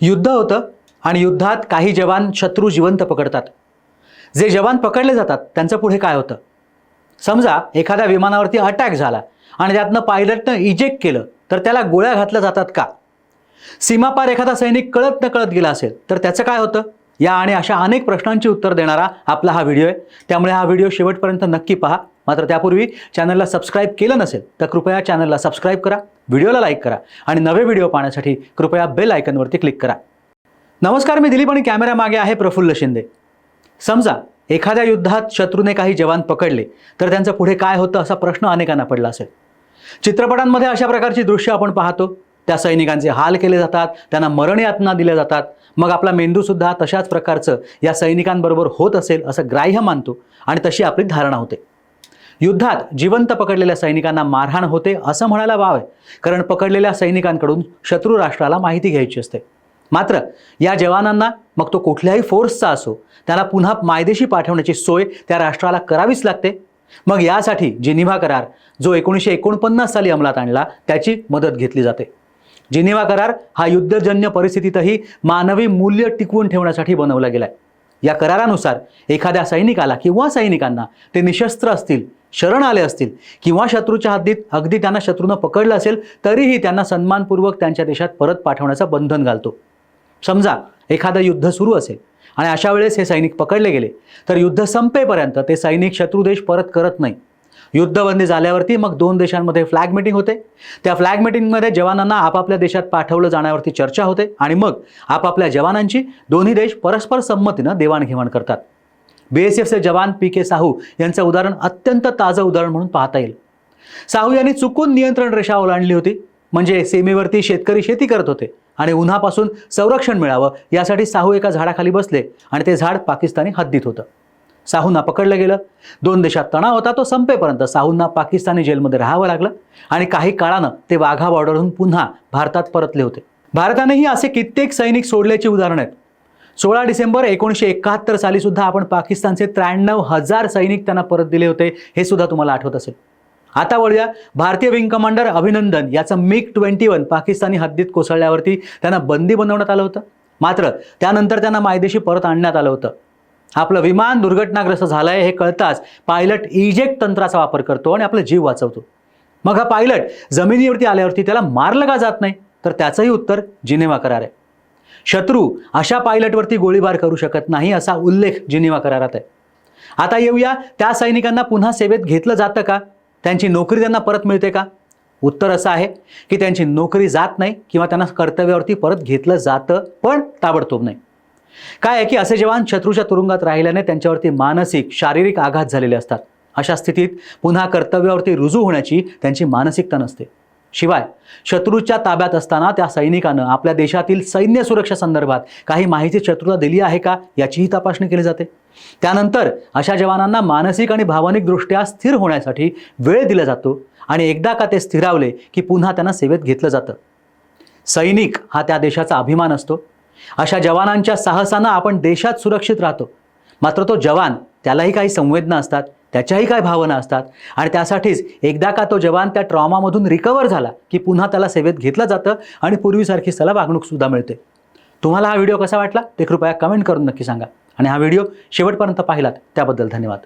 युद्ध होतं आणि युद्धात काही जवान शत्रू जिवंत पकडतात. जे जवान पकडले जातात त्यांचं पुढे काय होतं? समजा एखाद्या विमानावरती अटॅक झाला आणि त्यातनं पायलटनं इजेक्ट केलं तर त्याला गोळ्या घातल्या जातात का? सीमापार एखादा सैनिक कळत न कळत गेला असेल तर त्याचं काय होतं? या आणि अशा अनेक प्रश्नांची उत्तर देणारा आपला हा व्हिडिओ आहे. त्यामुळे हा व्हिडिओ शेवटपर्यंत नक्की पहा. मात्र त्यापूर्वी चॅनलला सबस्क्राईब केलं नसेल तर कृपया चॅनलला सबस्क्राईब करा व्हिडिओला लाईक करा आणि नवे व्हिडिओ पाहण्यासाठी कृपया बेल आयकनवरती क्लिक करा. नमस्कार मी दिलीप आणि कॅमेऱ्यामागे मागे आहे प्रफुल्ल शिंदे. समजा एखाद्या युद्धात शत्रूने काही जवान पकडले तर त्यांचं पुढे काय होतं असा प्रश्न अनेकांना पडला असेल. चित्रपटांमध्ये अशा प्रकारची दृश्य आपण पाहतो. त्या सैनिकांचे हाल केले जातात त्यांना मरण यातना दिल्या जातात. मग आपला मेंदूसुद्धा तशाच प्रकारचं या सैनिकांबरोबर होत असेल असं ग्राह्य मानतो आणि तशी आपली धारणा होते. युद्धात जिवंत पकडलेल्या सैनिकांना मारहाण होते असं म्हणायला वाव आहे. कारण पकडलेल्या सैनिकांकडून शत्रू राष्ट्राला माहिती घ्यायची असते. मात्र या जवानांना मग तो कुठल्याही फोर्सचा असो त्याला पुन्हा मायदेशी पाठवण्याची सोय त्या राष्ट्राला करावीच लागते. मग यासाठी जिनिव्हा करार जो एकोणीसशे एकोणपन्नास साली अंमलात आणला त्याची मदत घेतली जाते. जिनिव्हा करार हा युद्धजन्य परिस्थितीतही मानवी मूल्य टिकवून ठेवण्यासाठी बनवला गेलाय. या करारानुसार एखाद्या सैनिकाला किंवा सैनिकांना ते निशस्त्र असतील शरण आले असतील. किंवा शत्रूच्या हद्दीत अगदी त्यांना शत्रूनं पकडलं असेल तरीही त्यांना सन्मानपूर्वक त्यांच्या देशात परत पाठवण्याचं बंधन घालतो. समजा एखादं युद्ध सुरू असेल आणि अशा वेळेस हे सैनिक पकडले गेले तर युद्ध संपेपर्यंत ते सैनिक शत्रू देश परत करत नाही. युद्धबंदी झाल्यावरती मग दोन देशांमध्ये फ्लॅग मिटिंग होते. त्या फ्लॅग मिटिंगमध्ये जवानांना आपापल्या देशात पाठवलं जाण्यावरती चर्चा होते आणि मग आपापल्या जवानांची दोन्ही देश परस्पर संमतीनं देवाणघेवाण करतात. बी एस एफचे जवान पी के साहू यांचं उदाहरण अत्यंत ताजं उदाहरण म्हणून पाहता येईल. साहू यांनी चुकून नियंत्रण रेषा ओलांडली होती म्हणजे सीमेवरती शेतकरी शेती करत होते आणि उन्हापासून संरक्षण मिळावं यासाठी साहू एका झाडाखाली बसले आणि ते झाड पाकिस्तानी हद्दीत होतं. साहूंना पकडलं गेलं. दोन देशात तणाव होता तो संपेपर्यंत साहूंना पाकिस्तानी जेलमध्ये राहावं लागलं आणि काही काळानं ते वाघा बॉर्डरहून पुन्हा भारतात परतले होते. भारतानेही असे कित्येक सैनिक सोडल्याची उदाहरणं आहेत. सोळा डिसेंबर एकोणीसशे एकाहत्तर साली सुद्धा आपण पाकिस्तानचे त्र्याण्णव हजार सैनिक त्यांना परत दिले होते हे सुद्धा तुम्हाला आठवत असेल. आता वळूया भारतीय विंग कमांडर अभिनंदन याचं मिग ट्वेंटी वन पाकिस्तानी हद्दीत कोसळल्यावरती त्यांना बंदी बनवण्यात आलं होतं. मात्र त्यानंतर त्यांना मायदेशी परत आणण्यात आलं होतं. आपलं विमान दुर्घटनाग्रस्त झालं आहे हे कळताच पायलट इजेक्ट तंत्राचा वापर करतो आणि आपला जीव वाचवतो. मग हा पायलट जमिनीवरती आल्यावरती त्याला मारलं का जात नाही? तर त्याचंही उत्तर जिनेवा करार आहे. शत्रू अशा पायलटवरती गोळीबार करू शकत नाही असा उल्लेख जिनिवा करारात आहे. आता येऊया त्या सैनिकांना पुन्हा सेवेत घेतलं जातं का? त्यांची नोकरी त्यांना परत मिळते का? उत्तर असं आहे की त्यांची नोकरी जात नाही किंवा त्यांना कर्तव्यावरती परत घेतलं जातं पण ताबडतोब नाही. काय आहे की असे जवान शत्रूच्या तुरुंगात राहिल्याने त्यांच्यावरती मानसिक शारीरिक आघात झालेले असतात. अशा स्थितीत पुन्हा कर्तव्यावरती रुजू होण्याची त्यांची मानसिकता नसते. शिवाय शत्रूच्या ताब्यात असताना त्या सैनिकानं आपल्या देशातील सैन्य सुरक्षा संदर्भात काही माहिती शत्रूला दिली आहे का याचीही तपासणी केली जाते. त्यानंतर अशा जवानांना मानसिक आणि भावनिकदृष्ट्या स्थिर होण्यासाठी वेळ दिला जातो आणि एकदा का ते स्थिरावले की पुन्हा त्यांना सेवेत घेतलं जातं. सैनिक हा त्या देशाचा अभिमान असतो. अशा जवानांच्या साहसानं आपण देशात सुरक्षित राहतो. मात्र तो जवान त्यालाही काही संवेदना असतात. त्याच्याही काय भावना असतात? आणि त्यासाठीच एकदा का तो जवान त्या ट्रॉमामधून रिकवर झाला की पुन्हा त्याला सेवेत घेतलं जातं आणि पूर्वीसारखीच त्याला वागणूकसुद्धा मिळते. तुम्हाला हा व्हिडिओ कसा वाटला? ते कृपया कमेंट करून नक्की सांगा. आणि हा व्हिडिओ शेवटपर्यंत पाहिलात त्याबद्दल धन्यवाद.